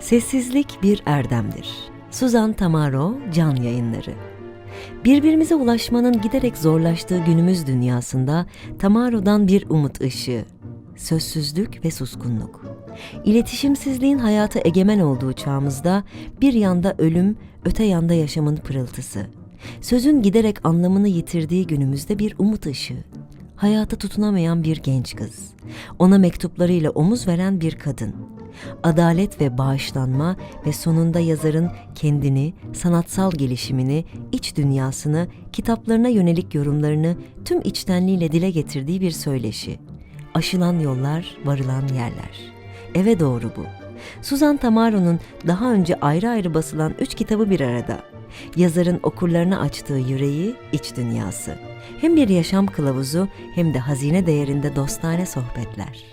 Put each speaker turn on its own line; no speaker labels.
Sessizlik bir erdemdir. Suzan Tamaro, Can Yayınları. Birbirimize ulaşmanın giderek zorlaştığı günümüz dünyasında Tamaro'dan bir umut ışığı, sözsüzlük ve suskunluk. İletişimsizliğin hayata egemen olduğu çağımızda bir yanda ölüm, öte yanda yaşamın pırıltısı. Sözün giderek anlamını yitirdiği günümüzde bir umut ışığı. Hayata tutunamayan bir genç kız. Ona mektuplarıyla omuz veren bir kadın. Adalet ve bağışlanma ve sonunda yazarın kendini, sanatsal gelişimini, iç dünyasını, kitaplarına yönelik yorumlarını tüm içtenliğiyle dile getirdiği bir söyleşi. Aşılan yollar, varılan yerler. Eve doğru bu. Suzan Tamaro'nun daha önce ayrı ayrı basılan üç kitabı bir arada. Yazarın okurlarına açtığı yüreği, iç dünyası. Hem bir yaşam kılavuzu hem de hazine değerinde dostane sohbetler.